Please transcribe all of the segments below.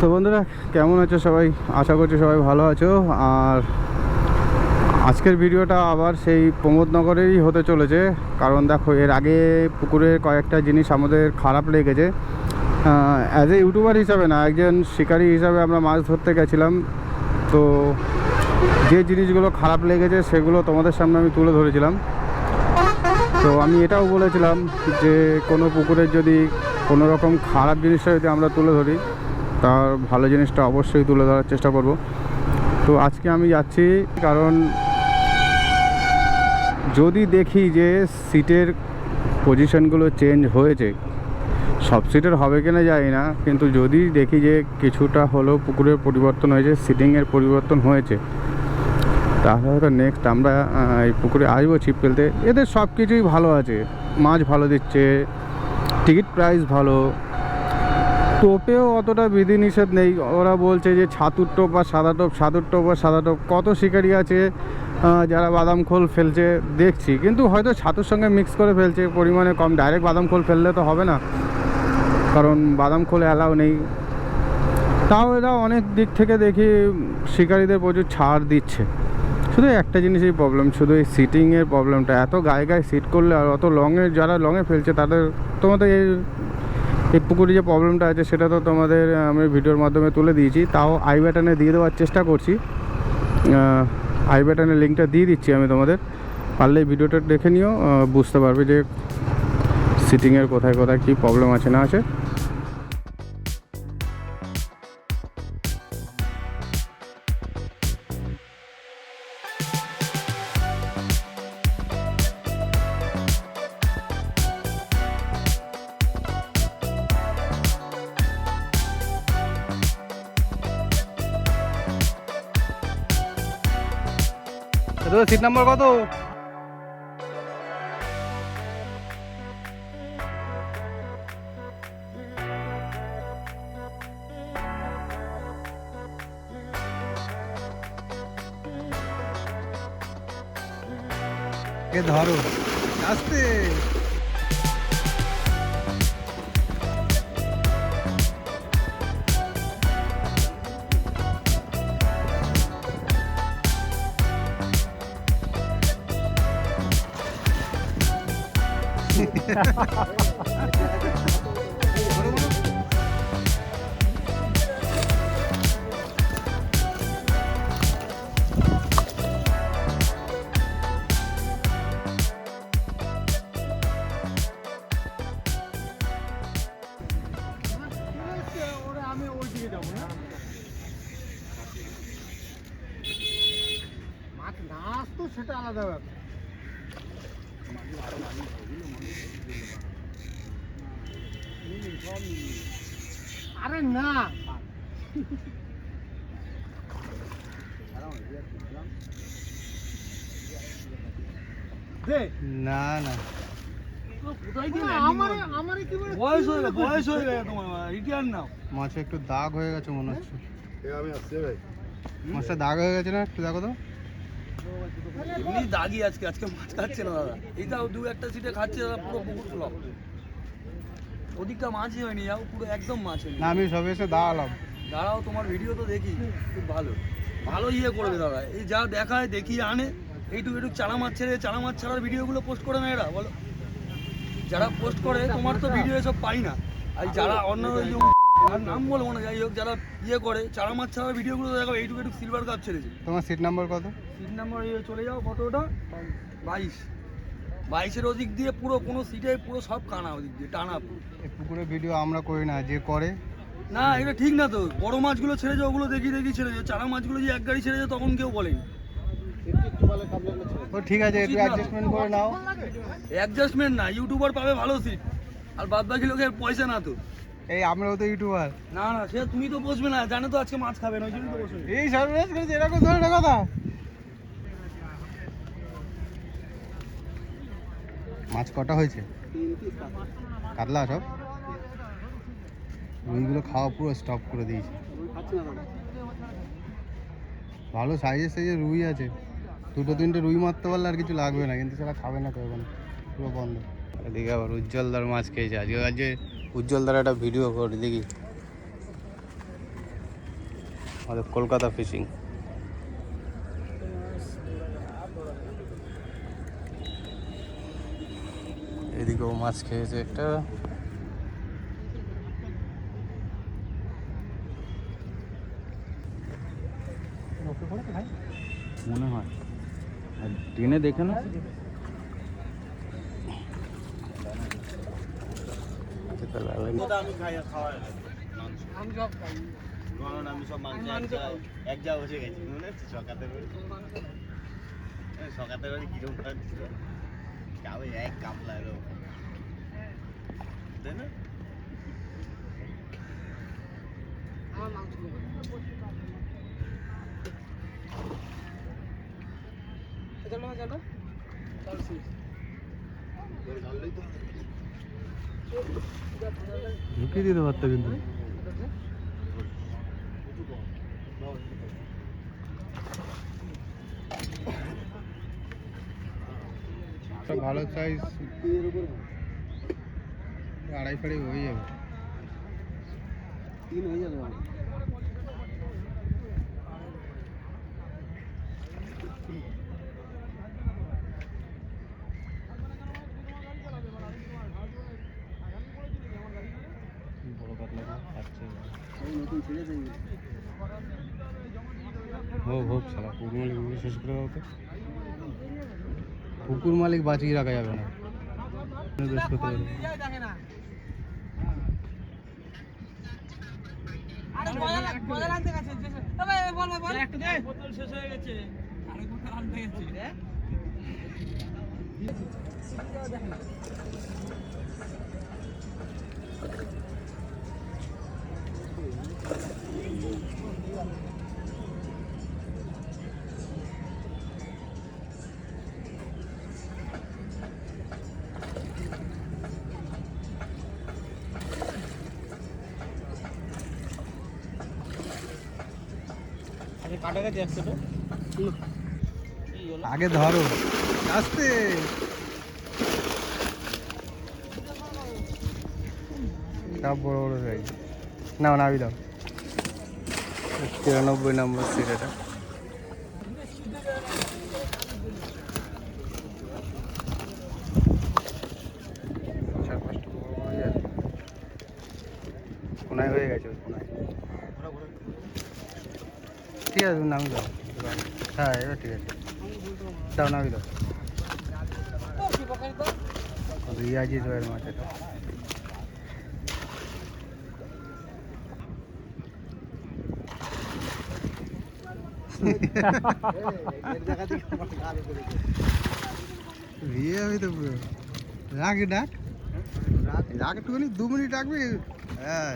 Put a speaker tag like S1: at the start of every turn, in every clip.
S1: তো বন্ধুরা, কেমন আছো সবাই? আশা করছি সবাই ভালো আছো। আর আজকের ভিডিওটা আবার সেই প্রমোদনগরেরই হতে চলেছে। কারণ দেখো, এর আগে পুকুরের কয়েকটা জিনিস আমাদের খারাপ লেগেছে। অ্যাজ এ ইউটিউবার হিসাবে না, একজন শিকারী হিসাবে আমরা মাছ ধরতে গেছিলাম। তো যে জিনিসগুলো খারাপ লেগেছে, সেগুলো তোমাদের সামনে আমি তুলে ধরেছিলাম। তো আমি এটাও বলেছিলাম যে, কোনো পুকুরের যদি কোনো রকম খারাপ জিনিসটা যদি আমরা তুলে ধরি তার ভালো জিনিসটা অবশ্যই তুলে ধরার চেষ্টা করব। তো আজকে আমি যাচ্ছি কারণ যদি দেখি যে সিটের পজিশনগুলো চেঞ্জ হয়েছে, সব সিটের হবে কিনা জানি না, কিন্তু যদি দেখি যে কিছুটা হলেও পুকুরের পরিবর্তন হয়েছে, সিটিংয়ের পরিবর্তন হয়েছে, তাহলে হয়তো নেক্সট আমরা এই পুকুরে আসব ছিপ ফেলতে। এদের সব কিছুই ভালো আছে, মাছ ভালো দিচ্ছে টিকিট প্রাইস ভালো টোপেও অতটা বিধিনিষেধ নেই। ওরা বলছে যে ছাতুর টোপ বা সাদা টোপ, সাদুর টোপ বা সাদা টোপ, কত শিকারি আছে যারা বাদাম খোল ফেলছে দেখছি। কিন্তু হয়তো ছাতুর সঙ্গে মিক্স করে ফেলছে, পরিমাণে কম। ডাইরেক্ট বাদাম খোল ফেললে তো হবে না। কারণ বাদাম খোল অ্যালাউ নেই। তাও এরা অনেক দিক থেকে দেখি শিকারীদের প্রচুর ছাড় দিচ্ছে। শুধু একটা জিনিসই প্রবলেম শুধু এই সিটিংয়ের প্রবলেমটা এত গায়ে গায়ে সিট করলে আর অত লংয়ে যারা লংয়ে ফেলছে, তাদের তোমাদের এই এই পুকুরে যে প্রবলেমটা আছে, সেটা তো তোমাদের আমি ভিডিওর মাধ্যমে তুলে দিয়েছি। তাও আই ব্যাটানে দিয়ে দেওয়ার চেষ্টা করছি। আই ব্যাটানের লিঙ্কটা দিয়ে দিচ্ছি আমি তোমাদের। পারলে ভিডিওটা দেখে নিও বুঝতে পারবে যে সিটিংয়ের কোথায় কোথায় কী প্রবলেম আছে, না আছে। সিট নাম্বার কত? ধরো আস্তে।
S2: সেটা আলাদা ব্যাপার আরে না।
S1: না না।
S3: হয়ে গেছে বয়স হয়ে গেছে তোমার রিটায়ার
S1: মাছে একটু দাগ হয়ে গেছে মনে হচ্ছে।
S2: আমি আসছি ভাই।
S1: মাছটা দাগ হয়ে গেছে না? একটু দেখো তো।
S3: এমনি দাগি আজকে আজকে মাছ খাচ্ছে না দাদা। দু একটা সিটে খাচ্ছে দাদা পুরো পুকুর ফ্লপ ওদিকটা মাছই হয়নি যাও পুরো একদম মাছ হয়নি।
S1: না আমি সবে এসে দাঁড়ালাম।
S3: দাঁড়াও তোমার ভিডিও তো দেখি খুব ভালো। ভালো ইয়ে করবে দাদা। এই যা দেখায় দেখিয়ে আনে। এইটুকু একটু চারা মাছ ছেড়ে চারা মাছ ছাড়ার ভিডিওগুলো পোস্ট করে না এরা বলো। যারা পোস্ট করে তোমার তো ভিডিও এসব পাই না। আর যারা অন্য আর নাম বলব না যাই হোক যারা ইয়ে করে চারা মাছ ভিডিওগুলো দেখো এইটুকু একটু সিলভার কাপ ছেড়েছে
S1: তোমার সিট নাম্বার কত?
S3: সিট নাম্বার চলে যাও কত ওটা? বাইশ। বাইশের ওদিক দিয়ে পুরো কোনো সিটে পুরো সব কানা ওদিক দিয়ে টানা
S1: পুকুরের ভিডিও আমরা করি না যে করে।
S3: না এটা ঠিক না তো। বড় মাছগুলো ছেড়ে ওগুলো দেখি দেখি ছেড়ে যাও। চারা মাছগুলো যে এক গাড়ি ছেড়ে যাও তখন কেউ বলেনি।
S1: ঠিক আছে একটু অ্যাডজাস্টমেন্ট করে নাও।
S3: অ্যাডজাস্টমেন্ট না ইউটিউবার পাবে ভালো সিট আর বাদ বাকি লোকের পয়সা না তো।
S1: এই আমরাও তো ইউটিউবার।
S3: না না সে তুমি তো বসবে না জানো তো আজকে মাছ খাবে না ওই জন্য তো বসবে
S1: এই সর্বনাশ করেছে এরকম ধরনের কথা। মাছ কটা হয়েছে? কাতলা সব? রুইগুলো খাওয়া পুরো স্টপ করে দিয়েছে। ভালো সাইজের সাইজের রুই আছে। দুটো তিনটে রুই মারতে পারলে আর কিছু লাগবে না কিন্তু সেটা খাবে না তো এখন। পুরো বন্ধ। এদিকে আবার উজ্জ্বলদার মাছ খেয়েছে। আজকে আজকে উজ্জ্বলদার একটা ভিডিও করে দেখি। আমাদের কলকাতা ফিশিং এদিকেও মাছ খেয়েছে একটা। মনে হয়। আর ট্রেনে দেখে না? তাহলে।
S4: আমি খাই খাওয়া
S2: আমি সব খাই।
S4: আমি সব মাংস এক জায়গায়- বসে গেছি মনে হচ্ছে সকাতে সকাতে করে কিরম খাচ্ছিল কাবে এক কাপ লাগল। তাই না?
S2: আমার মাংস নেই। চলো চলো চল শেষ।
S1: ঢুকিয়ে দিতে পারতো কিন্তু ভালো সাইজ আড়াই ফাড়ি হয়ে যাবে
S3: তিন হয়ে যাবে
S1: খাচ্ছে
S3: দেবে
S1: হোক হোক সালা কুকুর মালিক শেষ করে দাও তো। কুকুর মালিক বাঁচিয়ে রাখা যাবে না।
S5: শেষ হয়ে গেছে। আনতে গেছে।
S2: গেছে একশোটা
S1: আগে ধরো। আস্তে। সব বড় বড় সাইজ নাও নাবি দাও। তিরানব্বই নম্বর সিট এটা। হয়ে কোনায় হয়ে গেছে কোনায়। ঠিক আছে নামি দাও। হ্যাঁ এবার ঠিক আছে। দাও নামি দাও। রিয়াজি জয়ের মাছ এটা তো পুরো। রাখ ডাক? রাখ একটুখানি দু মিনিট রাখবি? হ্যাঁ।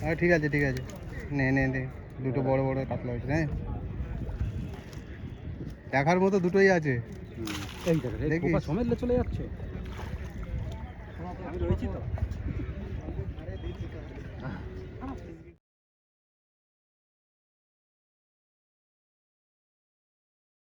S1: হ্যাঁ ঠিক আছে ঠিক আছে। নে নে নে। দুটো বড় বড় কাতলা হয়েছে হ্যাঁ? দেখার মতো দুটোই আছে।
S2: এই? সমেত চলে যাচ্ছে। আমি রয়েছি তো।